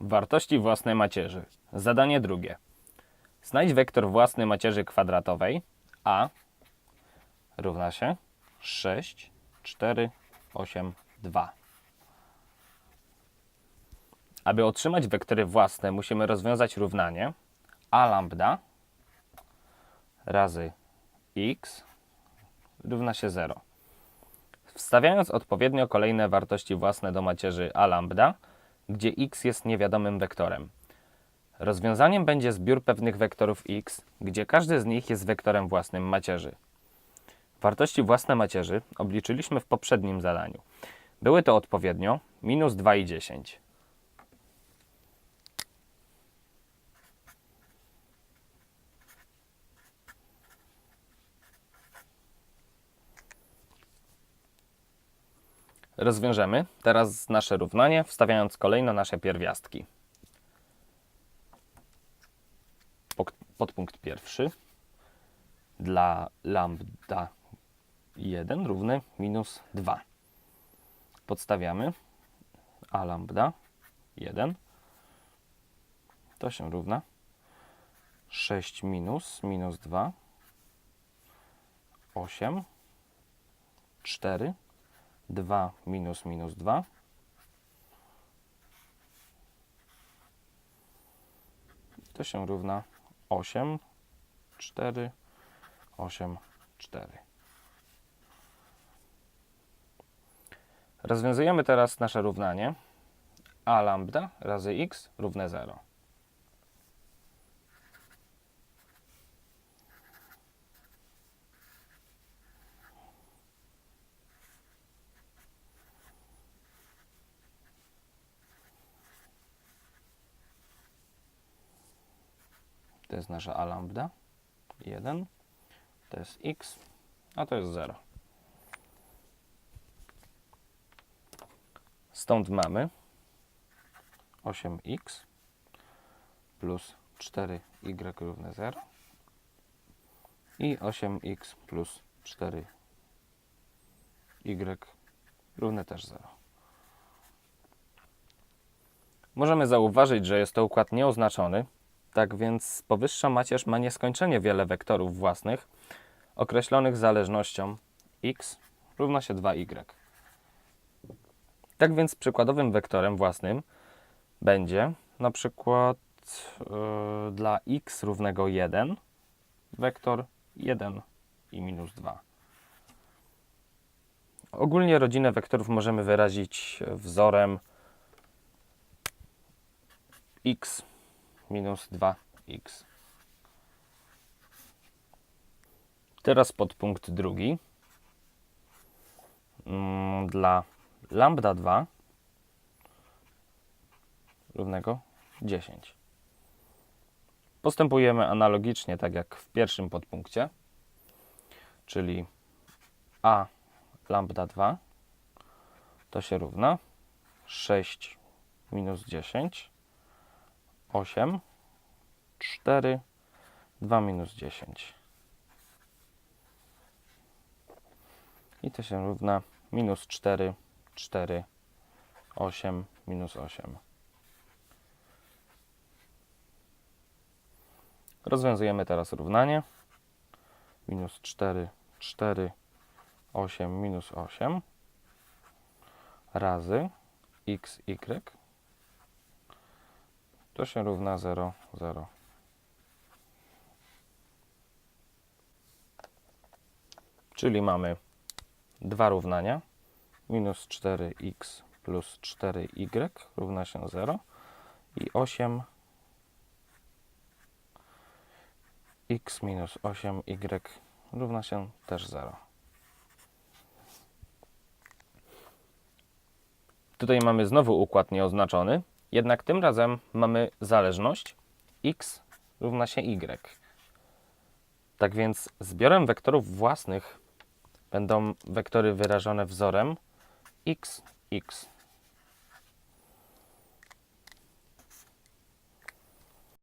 Wartości własnej macierzy. Zadanie drugie. Znajdź wektor własny macierzy kwadratowej a równa się 6, 4, 8, 2. Aby otrzymać wektory własne, musimy rozwiązać równanie a lambda razy x równa się 0. Wstawiając odpowiednio kolejne wartości własne do macierzy a lambda, gdzie x jest niewiadomym wektorem. Rozwiązaniem będzie zbiór pewnych wektorów x, gdzie każdy z nich jest wektorem własnym macierzy. Wartości własne macierzy obliczyliśmy w poprzednim zadaniu. Były to odpowiednio minus 2 i 10. Rozwiążemy. Teraz nasze równanie, wstawiając kolejno nasze pierwiastki. Podpunkt pierwszy. Dla lambda 1 równy minus 2. Podstawiamy. A lambda 1 to się równa. 6 minus minus 2 8 4 2 minus minus 2 to się równa 8 4 8 4 Rozwiązujemy teraz nasze równanie a lambda razy x równe 0. To jest nasza a lambda 1, to jest x, a to jest 0. Stąd mamy 8x plus 4y równe 0 i 8x plus 4y równe też 0. Możemy zauważyć, że jest to układ nieoznaczony, tak więc powyższa macierz ma nieskończenie wiele wektorów własnych określonych zależnością x równa się 2y. Tak więc przykładowym wektorem własnym będzie na przykład yy, dla x równego 1 wektor 1 i minus 2. Ogólnie rodzinę wektorów możemy wyrazić wzorem x minus 2x. Teraz podpunkt drugi. Mm, Dla lambda 2 równego 10. Postępujemy analogicznie, tak jak w pierwszym podpunkcie, czyli a lambda 2 to się równa 6 minus 10 8, 4, 2 minus 10. I to się równa minus 4, 4, 8, minus 8. Rozwiązujemy teraz równanie. Minus 4, 4, 8, minus 8 razy x, y to się równa 0, 0. Czyli mamy dwa równania. Minus 4x plus 4y równa się 0 i 8 x minus 8y równa się też 0. Tutaj mamy znowu układ nieoznaczony, jednak tym razem mamy zależność x równa się y. Tak więc zbiorem wektorów własnych będą wektory wyrażone wzorem x, x.